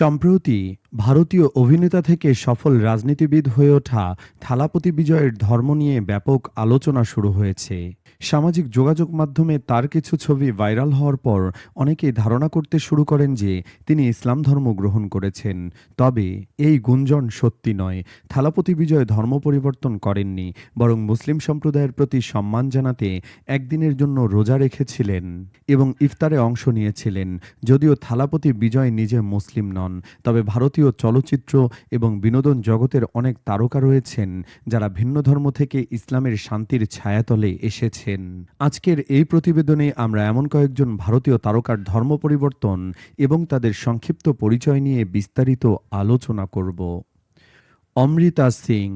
সম্প্রতি ভারতীয় অভিনেতা থেকে সফল রাজনীতিবিদ হয়ে ওঠা থালাপতি বিজয়ের ধর্ম নিয়ে ব্যাপক আলোচনা শুরু হয়েছে। সামাজিক যোগাযোগ মাধ্যমে তার কিছু ছবি ভাইরাল হওয়ার পর অনেকেই ধারণা করতে শুরু করেন যে তিনি ইসলাম ধর্ম গ্রহণ করেছেন। তবে এই গুঞ্জন সত্যি নয়। থালাপতি বিজয় ধর্ম পরিবর্তন করেননি, বরং মুসলিম সম্প্রদায়ের প্রতি সম্মান জানাতে একদিনের জন্য রোজা রেখেছিলেন এবং ইফতারে অংশ নিয়েছিলেন। যদিও থালাপতি বিজয় নিজে মুসলিম নন, তবে ভারতীয় চলচ্চিত্র এবং বিনোদন জগতের অনেক তারকা রয়েছেন, যারা ভিন্ন ধর্ম থেকে ইসলামের শান্তির ছায়াতলে এসেছেন আজকের এই প্রতিবেদনে আমরা এমন কয়েকজন ভারতীয় তারকার ধর্ম পরিবর্তন এবং তাদের সংক্ষিপ্ত পরিচয় নিয়ে বিস্তারিত আলোচনা করব। অমৃতা সিং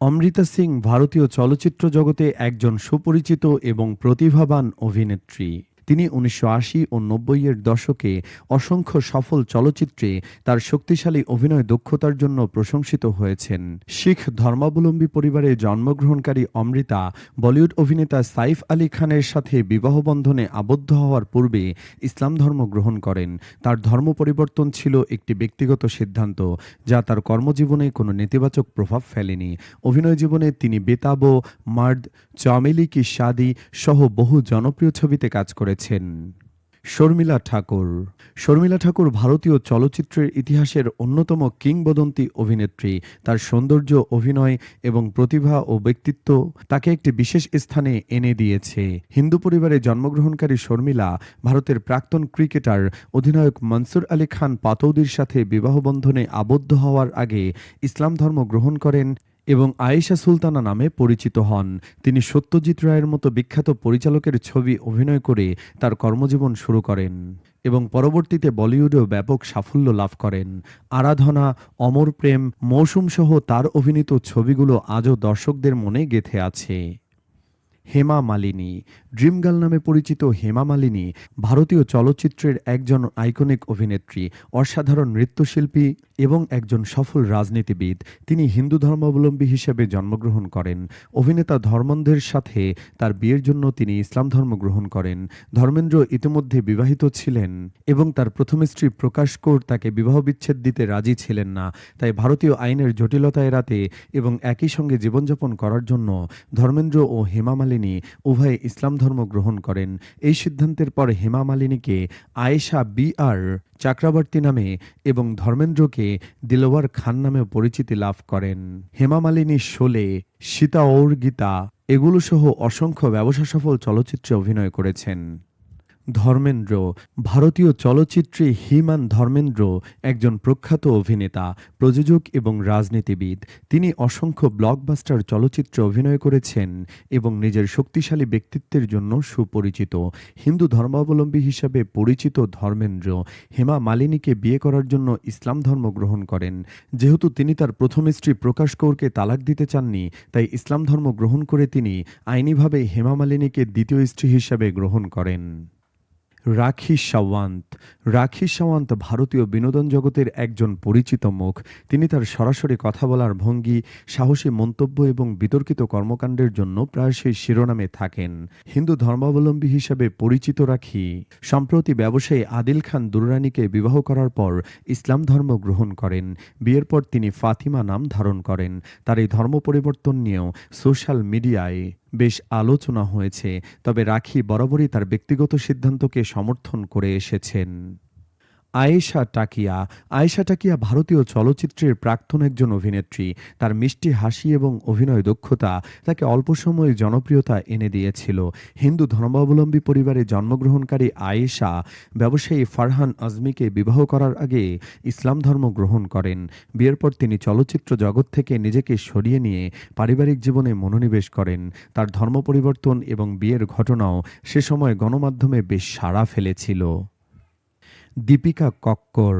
অমৃতা সিং ভারতীয় চলচ্চিত্র জগতে একজন সুপরিচিত এবং প্রতিভাবান অভিনেত্রী। তিনি উনিশশো আশি ও নব্বইয়ের দশকে অসংখ্য সফল চলচ্চিত্রে তার শক্তিশালী অভিনয় দক্ষতার জন্য প্রশংসিত হয়েছেন। শিখ ধর্মাবলম্বী পরিবারে জন্মগ্রহণকারী অমৃতা বলিউড অভিনেতা সাইফ আলী খানের সাথে বিবাহবন্ধনে আবদ্ধ হওয়ার পূর্বে ইসলাম ধর্ম গ্রহণ করেন। তার ধর্ম পরিবর্তন ছিল একটি ব্যক্তিগত সিদ্ধান্ত, যা তার কর্মজীবনে কোনো নেতিবাচক প্রভাব ফেলেনি। অভিনয় জীবনে তিনি বেতাবো, মার্দ, চামেলি কি শাদি সহ বহু জনপ্রিয় ছবিতে কাজ করেছেন। শর্মিলা ঠাকুর। শর্মিলা ঠাকুর ভারতীয় চলচ্চিত্রের ইতিহাসের অন্যতম কিংবদন্তি অভিনেত্রী। তার সৌন্দর্য, অভিনয় এবং প্রতিভা ও ব্যক্তিত্ব তাকে একটি বিশেষ স্থানে এনে দিয়েছে। হিন্দু পরিবারে জন্মগ্রহণকারী শর্মিলা ভারতের প্রাক্তন ক্রিকেটার অধিনায়ক মনসুর আলী খান পাতৌদির সাথে বিবাহবন্ধনে আবদ্ধ হওয়ার আগে ইসলাম ধর্ম গ্রহণ করেন এবং আয়েশা সুলতানা নামে পরিচিত হন। তিনি সত্যজিৎ রায়ের মতো বিখ্যাত পরিচালকের ছবি অভিনয় করে তার কর্মজীবন শুরু করেন এবং পরবর্তীতে বলিউডেও ব্যাপক সাফল্য লাভ করেন। আরাধনা, অমর প্রেম মৌসুম সহ তার অভিনীত ছবিগুলো আজও দর্শকদের মনে গেথে আছে। হেমা মালিনী। ড্রিম গার্ল নামে পরিচিত হেমা মালিনী ভারতীয় চলচ্চিত্রের একজন আইকনিক অভিনেত্রী, অসাধারণ নৃত্যশিল্পী এবং একজন সফল রাজনীতিবিদ। তিনি হিন্দু ধর্মাবলম্বী হিসেবে জন্মগ্রহণ করেন। অভিনেতা ধর্মেন্দ্রের সাথে তার বিয়ের জন্য তিনি ইসলাম ধর্ম গ্রহণ করেন। ধর্মেন্দ্র ইতিমধ্যে বিবাহিত ছিলেন এবং তার প্রথম স্ত্রী প্রকাশ কৌর তাকে বিবাহ বিচ্ছেদ দিতে রাজি ছিলেন না। তাই ভারতীয় আইনের জটিলতা এড়াতে এবং একই সঙ্গে জীবনযাপন করার জন্য ধর্মেন্দ্র ও হেমা মালিনী উভয়ে ইসলাম ধর্ম গ্রহণ করেন। এই সিদ্ধান্তের পর হেমা মালিনীকে আয়েশা বি আর চাক্রাবর্তী নামে এবং ধর্মেন্দ্রকে দিলওয়ার খান নামে পরিচিতি লাভ করেন। হেমা মালিনী শোলে সীতা ওর গীতা এগুলো সহ অসংখ্য ব্যবসা সফল চলচ্চিত্রে অভিনয় করেছেন। ধর্মেন্দ্র। ভারতীয় চলচ্চিত্রে হিমান ধর্মেন্দ্র একজন প্রখ্যাত অভিনেতা, প্রযোজক এবং রাজনীতিবিদ। তিনি অসংখ্য ব্লকবাস্টার চলচ্চিত্রে অভিনয় করেছেন এবং নিজের শক্তিশালী ব্যক্তিত্বের জন্য সুপরিচিত। হিন্দু ধর্মাবলম্বী হিসাবে পরিচিত ধর্মেন্দ্র হেমা মালিনীকে বিয়ে করার জন্য ইসলাম ধর্ম গ্রহণ করেন। যেহেতু তিনি তার প্রথম স্ত্রী প্রকাশ কৌরকে তালাক দিতে চাননি, তাই ইসলাম ধর্ম গ্রহণ করে তিনি আইনিভাবে হেমা মালিনীকে দ্বিতীয় স্ত্রী হিসাবে গ্রহণ করেন। রাখি সাওয়ান্ত। রাখি সাওয়ান্ত ভারতীয় বিনোদন জগতের একজন পরিচিত মুখ। তিনি তার সরাসরি কথা বলার ভঙ্গি, সাহসী মন্তব্য এবং বিতর্কিত কর্মকাণ্ডের জন্য প্রায়শই শিরোনামে থাকেন। হিন্দু ধর্মাবলম্বী হিসেবে পরিচিত রাখি। সম্প্রতি ব্যবসায়ী আদিল খান দুররানিকে বিবাহ করার পর ইসলাম ধর্ম গ্রহণ করেন। বিয়ের পর তিনি ফাতিমা নাম ধারণ করেন। তার এই ধর্ম পরিবর্তন নিয়েও সোশ্যাল মিডিয়ায় বেশ আলোচনা হয়েছে তবে রাখি বরাবরই তার ব্যক্তিগত সিদ্ধান্তকে সমর্থন করে এসেছেন। আয়েশা টাকিয়া। আয়েশা টাকিয়া ভারতীয় চলচ্চিত্রের প্রাক্তন একজন অভিনেত্রী। তার মিষ্টি হাসি এবং অভিনয় দক্ষতা তাকে অল্প সময়ে জনপ্রিয়তা এনে দিয়েছিল। হিন্দু ধর্মাবলম্বী পরিবারে জন্মগ্রহণকারী আয়েশা ব্যবসায়ী ফারহান আজমিকে বিবাহ করার আগে ইসলাম ধর্ম গ্রহণ করেন। বিয়ের পর তিনি চলচ্চিত্র জগৎ থেকে নিজেকে সরিয়ে নিয়ে পারিবারিক জীবনে মনোনিবেশ করেন। তার ধর্ম পরিবর্তন এবং বিয়ের ঘটনাও সে সময় গণমাধ্যমে বেশ সাড়া ফেলেছিল। দীপিকা কক্কর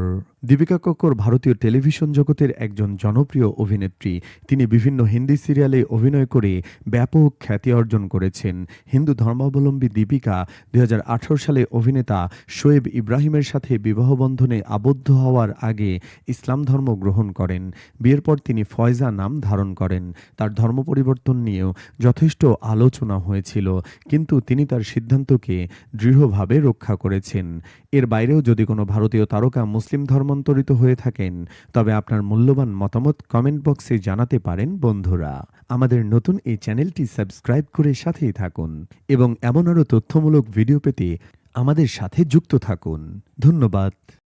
দীপিকা কক্কর ভারতীয় টেলিভিশন জগতের একজন জনপ্রিয় অভিনেত্রী। তিনি বিভিন্ন হিন্দি সিরিয়ালে অভিনয় করে ব্যাপক খ্যাতি অর্জন করেছেন। হিন্দু ধর্মাবলম্বী দীপিকা দুই হাজার আঠারো সালে অভিনেতা শোয়েব ইব্রাহিমের সাথে বিবাহবন্ধনে আবদ্ধ হওয়ার আগে ইসলাম ধর্ম গ্রহণ করেন। বিয়ের পর তিনি ফয়জা নাম ধারণ করেন। তার ধর্ম পরিবর্তন নিয়েও যথেষ্ট আলোচনা হয়েছিল, কিন্তু তিনি তার সিদ্ধান্তকে দৃঢ়ভাবে রক্ষা করেছেন। এর বাইরেও যদি কোনো ভারতীয় তারকা মুসলিম ধর্মান্তর রূপান্তরিত হয়ে থাকেন। তবে আপনার মূল্যবান মতামত কমেন্ট বক্সে জানাতে পারেন, বন্ধুরা। আমাদের নতুন এই চ্যানেলটি সাবস্ক্রাইব করে সাথেই থাকুন এবং এমন আরও তথ্যমূলক ভিডিও পেতে আমাদের সাথে যুক্ত থাকুন। ধন্যবাদ।